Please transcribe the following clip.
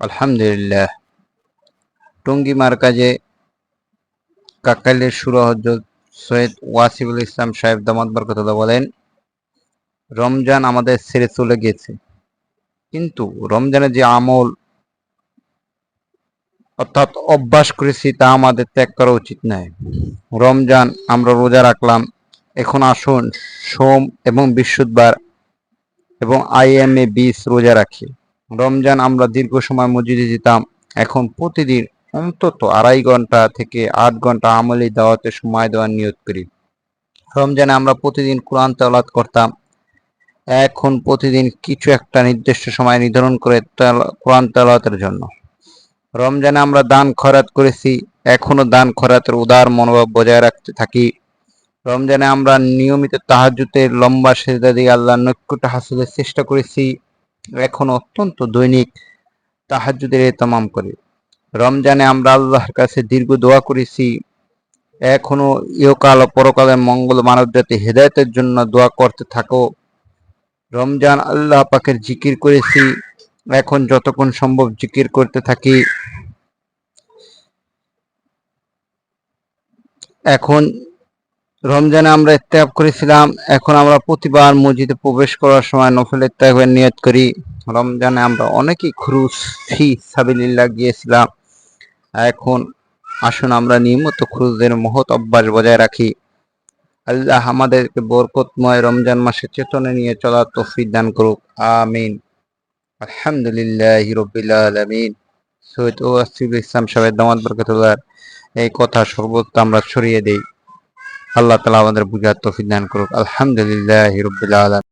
আলহামদুলিল্লাহ। টঙ্গী মার্কাজে কাকাইলের সুরা হজরত সৈয়দ ওয়াসিবুল ইসলাম সাহেব দামাত বরকতুল্লাহ বলেন, রমজান আমাদের ছেড়ে চলে গেছে। কিন্তু রমজানে যে আমল অর্থাৎ অভ্যাস করেছি তা আমাদের ত্যাগ করা উচিত নয়। রমজান আমরা রোজা রাখলাম, এখন আসুন সোম এবং বৃহস্পতিবার এবং আইএমএ বিশ রোজা রাখি। রমজান আমরা দীর্ঘ সময় মসজিদে যেতাম। এখন প্রতিদিন অন্তত আড়াই ঘণ্টা থেকে আট ঘণ্টা আমলি দাওয়াতে সময় দেওয়ার নিয়োগ করি। রমজানে আমরা প্রতিদিন কোরআন তেলাওয়াত করতাম। এখন প্রতিদিন কিছু একটা নির্দিষ্ট সময় নির্ধারণ করে কোরআন তেলাওয়াতের জন্য। রমজানে আমরা দান খরাত করেছি। এখনও দান খরাতের উদার মনোভাব বজায় রাখতে থাকি। রমজানে আমরা নিয়মিত তাহাজ্জুদের লম্বা সেজদা দিয়ে আল্লাহর নৈকট্য হাসিলের চেষ্টা করেছি। এখন অত্যন্ত দৈনিক তাহাজ্জুদের এহতামাম করে। রমজানে আমরা আল্লাহর কাছে দীর্ঘ দোয়া করেছি, এখনও ইহকাল ও পরকালের মঙ্গল মানব জাতি হেদায়তের জন্য দোয়া করতে থাকো। রমজান আল্লাহ পাকের জিকির করেছি, এখন যতক্ষণ সম্ভব জিকির করতে থাকি। এখন রমজানে আমরা ইত্তেফ করেছিলাম। এখন আমরা প্রতিবার মসজিদে প্রবেশ করার সময় নফল ইত্তেফের নিয়ত করি। রমজানে আমরা অনেকেই খুরুস ফি সাবিলিল্লাহ গিয়েছিলাম। এখন আসুন আমরা নিয়মিত খুরুজের মহৎ অভ্যাস বজায় রাখি। আল্লাহ আমাদেরকে বরকতময় রমজান মাসে চেতনে নিয়ে চলার তৌফিক দান করুক। আমিন। আলহামদুলিল্লাহ রবিল আলমিন। সৈয়দ ও আসিফ ইসলাম সাহেব দামাত বরকতুল্লাহ এই কথা সর্বত্র আমরা ছড়িয়ে দেই। আল্লাহ তালা আমাদের বুঝার তৌফিক দান করুক আলহামদুলিল্লাহ রবিল আলম